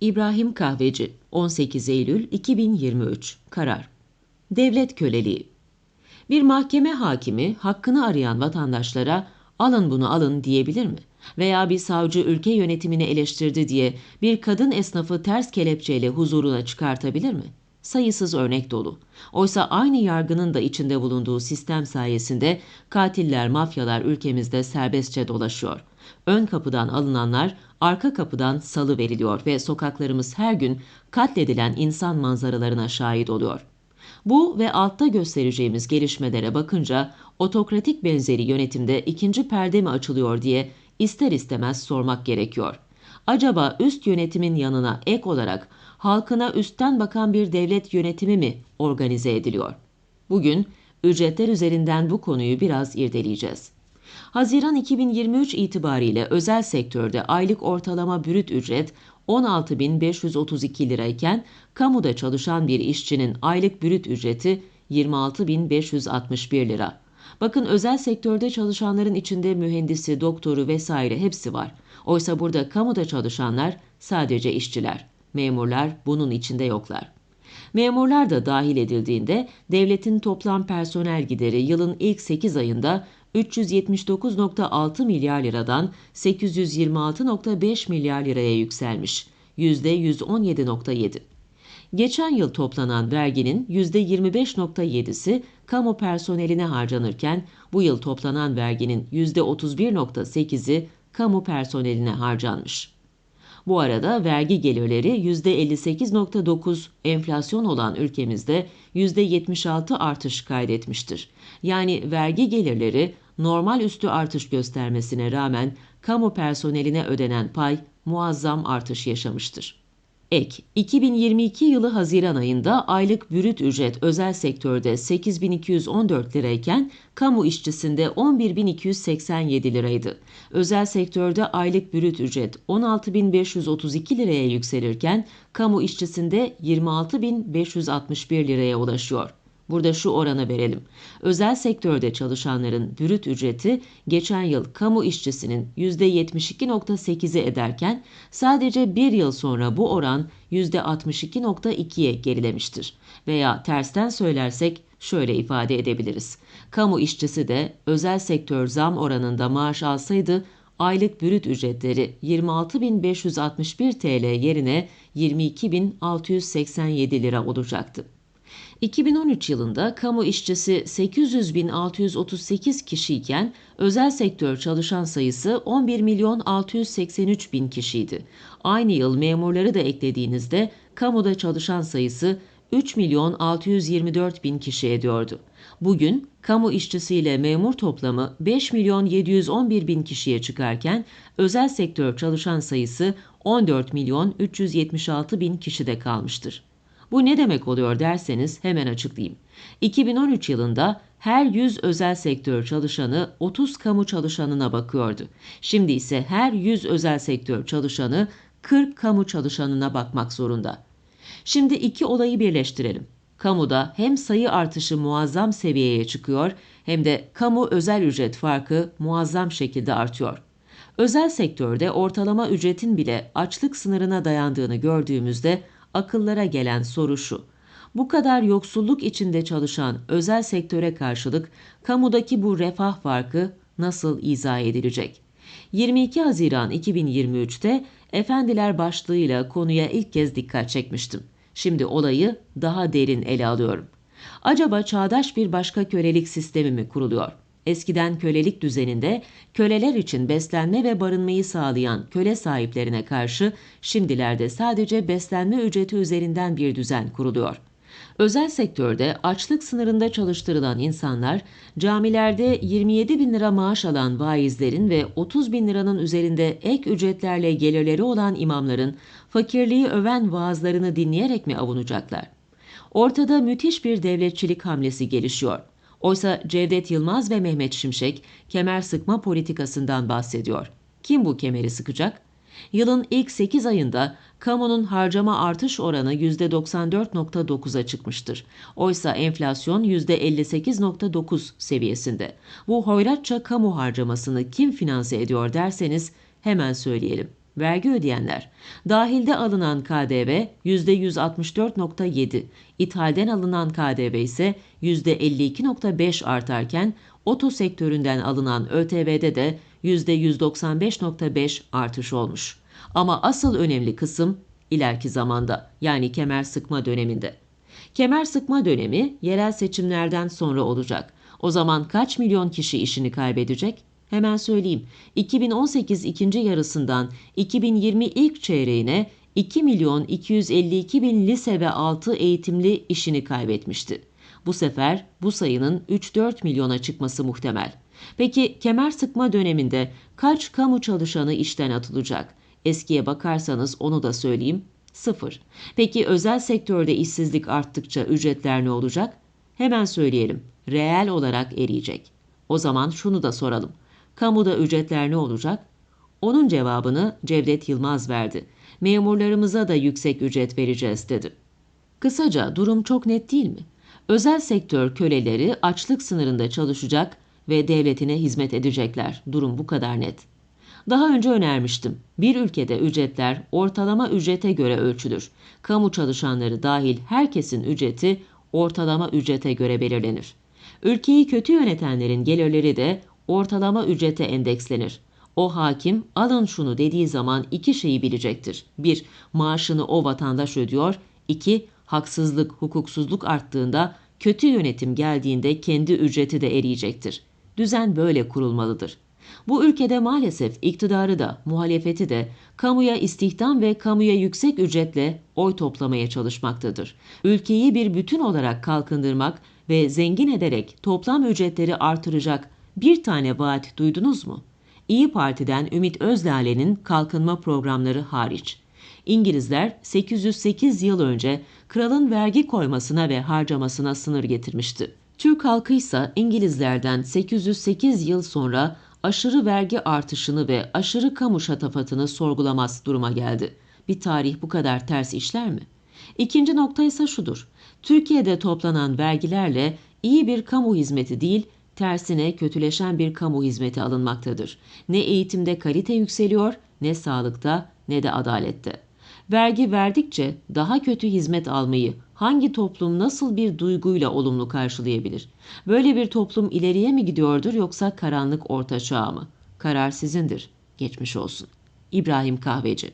İbrahim Kahveci 18 Eylül 2023 Karar Devlet köleliği Bir mahkeme hakimi hakkını arayan vatandaşlara alın bunu alın diyebilir mi? Veya bir savcı ülke yönetimini eleştirdi diye bir kadın esnafı ters kelepçeyle huzuruna çıkartabilir mi? Sayısız örnek dolu. Oysa aynı yargının da içinde bulunduğu sistem sayesinde katiller, mafyalar ülkemizde serbestçe dolaşıyor. Ön kapıdan alınanlar arka kapıdan salı veriliyor ve sokaklarımız her gün katledilen insan manzaralarına şahit oluyor. Bu ve altta göstereceğimiz gelişmelere bakınca otokratik benzeri yönetimde ikinci perde mi açılıyor diye ister istemez sormak gerekiyor. Acaba üst yönetimin yanına ek olarak halkına üstten bakan bir devlet yönetimi mi organize ediliyor? Bugün ücretler üzerinden bu konuyu biraz irdeleyeceğiz. Haziran 2023 itibariyle özel sektörde aylık ortalama brüt ücret 16.532 lirayken kamuda çalışan bir işçinin aylık brüt ücreti 26.561 lira. Bakın özel sektörde çalışanların içinde mühendisi, doktoru vesaire hepsi var. Oysa burada kamuda çalışanlar sadece işçiler. Memurlar bunun içinde yoklar. Memurlar da dahil edildiğinde devletin toplam personel gideri yılın ilk 8 ayında 379.6 milyar liradan 826.5 milyar liraya yükselmiş. %117.7. Geçen yıl toplanan verginin %25.7'si kamu personeline harcanırken bu yıl toplanan verginin %31.8'i kamu personeline harcanmış. Bu arada vergi gelirleri %58.9 enflasyon olan ülkemizde %76 artış kaydetmiştir. Yani vergi gelirleri normal üstü artış göstermesine rağmen kamu personeline ödenen pay muazzam artış yaşamıştır. Ek, 2022 yılı Haziran ayında aylık bürüt ücret özel sektörde 8214 lirayken kamu işçisinde 11287 liraydı. Özel sektörde aylık bürüt ücret 16532 liraya yükselirken kamu işçisinde 26561 liraya ulaşıyor. Burada şu orana verelim. Özel sektörde çalışanların bürüt ücreti geçen yıl kamu işçisinin %72.8'i ederken sadece bir yıl sonra bu oran %62.2'ye gerilemiştir. Veya tersten söylersek şöyle ifade edebiliriz. Kamu işçisi de özel sektör zam oranında maaş alsaydı aylık bürüt ücretleri 26.561 TL yerine 22.687 lira olacaktı. 2013 yılında kamu işçisi 800.638 kişiyken özel sektör çalışan sayısı 11 milyon 683 bin kişiydi. Aynı yıl memurları da eklediğinizde kamuda çalışan sayısı 3 milyon 624 bin kişi ediyordu. Bugün kamu işçisiyle memur toplamı 5 milyon 711 bin kişiye çıkarken özel sektör çalışan sayısı 14 milyon 376 bin kişide kalmıştır. Bu ne demek oluyor derseniz hemen açıklayayım. 2013 yılında her 100 özel sektör çalışanı 30 kamu çalışanına bakıyordu. Şimdi ise her 100 özel sektör çalışanı 40 kamu çalışanına bakmak zorunda. Şimdi iki olayı birleştirelim. Kamuda hem sayı artışı muazzam seviyeye çıkıyor hem de kamu özel ücret farkı muazzam şekilde artıyor. Özel sektörde ortalama ücretin bile açlık sınırına dayandığını gördüğümüzde akıllara gelen soru şu. Bu kadar yoksulluk içinde çalışan özel sektöre karşılık kamudaki bu refah farkı nasıl izah edilecek? 22 Haziran 2023'te Efendiler başlığıyla konuya ilk kez dikkat çekmiştim. Şimdi olayı daha derin ele alıyorum. Acaba çağdaş bir başka kölelik sistemi mi kuruluyor? Eskiden kölelik düzeninde köleler için beslenme ve barınmayı sağlayan köle sahiplerine karşı şimdilerde sadece beslenme ücreti üzerinden bir düzen kuruluyor. Özel sektörde açlık sınırında çalıştırılan insanlar, camilerde 27 bin lira maaş alan vaizlerin ve 30 bin liranın üzerinde ek ücretlerle gelirleri olan imamların fakirliği öven vaazlarını dinleyerek mi avunacaklar? Ortada müthiş bir devletçilik hamlesi gelişiyor. Oysa Cevdet Yılmaz ve Mehmet Şimşek kemer sıkma politikasından bahsediyor. Kim bu kemeri sıkacak? Yılın ilk 8 ayında kamunun harcama artış oranı %94.9'a çıkmıştır. Oysa enflasyon %58.9 seviyesinde. Bu hoyratça kamu harcamasını kim finanse ediyor derseniz hemen söyleyelim. Vergi ödeyenler. Dahilde alınan KDV %164.7, ithalden alınan KDV ise %52.5 artarken oto sektöründen alınan ÖTV'de de %195.5 artış olmuş. Ama asıl önemli kısım ileriki zamanda yani kemer sıkma döneminde. Kemer sıkma dönemi yerel seçimlerden sonra olacak. O zaman kaç milyon kişi işini kaybedecek? Hemen söyleyeyim. 2018 ikinci yarısından 2020 ilk çeyreğine 2 milyon 252 bin lise ve altı eğitimli işini kaybetmişti. Bu sefer bu sayının 3-4 milyona çıkması muhtemel. Peki kemer sıkma döneminde kaç kamu çalışanı işten atılacak? Eskiye bakarsanız onu da söyleyeyim. Sıfır. Peki özel sektörde işsizlik arttıkça ücretler ne olacak? Hemen söyleyelim. Reel olarak eriyecek. O zaman şunu da soralım. Kamuda ücretler ne olacak? Onun cevabını Cevdet Yılmaz verdi. Memurlarımıza da yüksek ücret vereceğiz dedi. Kısaca durum çok net değil mi? Özel sektör köleleri açlık sınırında çalışacak ve devletine hizmet edecekler. Durum bu kadar net. Daha önce önermiştim. Bir ülkede ücretler ortalama ücrete göre ölçülür. Kamu çalışanları dahil herkesin ücreti ortalama ücrete göre belirlenir. Ülkeyi kötü yönetenlerin gelirleri de ortalama ücrete endekslenir. O hakim alın şunu dediği zaman iki şeyi bilecektir. 1. Maaşını o vatandaş ödüyor. 2. Haksızlık, hukuksuzluk arttığında, kötü yönetim geldiğinde kendi ücreti de eriyecektir. Düzen böyle kurulmalıdır. Bu ülkede maalesef iktidarı da, muhalefeti de kamuya istihdam ve kamuya yüksek ücretle oy toplamaya çalışmaktadır. Ülkeyi bir bütün olarak kalkındırmak ve zengin ederek toplam ücretleri artıracak bir tane vaat duydunuz mu? İyi Parti'den Ümit Özlale'nin kalkınma programları hariç. İngilizler 808 yıl önce kralın vergi koymasına ve harcamasına sınır getirmişti. Türk halkı ise İngilizlerden 808 yıl sonra aşırı vergi artışını ve aşırı kamu şatafatını sorgulamaz duruma geldi. Bir tarih bu kadar ters işler mi? İkinci nokta ise şudur. Türkiye'de toplanan vergilerle iyi bir kamu hizmeti değil, tersine kötüleşen bir kamu hizmeti alınmaktadır. Ne eğitimde kalite yükseliyor, ne sağlıkta, ne de adalette. Vergi verdikçe daha kötü hizmet almayı hangi toplum nasıl bir duyguyla olumlu karşılayabilir? Böyle bir toplum ileriye mi gidiyordur yoksa karanlık orta çağ mı? Karar sizindir. Geçmiş olsun. İbrahim Kahveci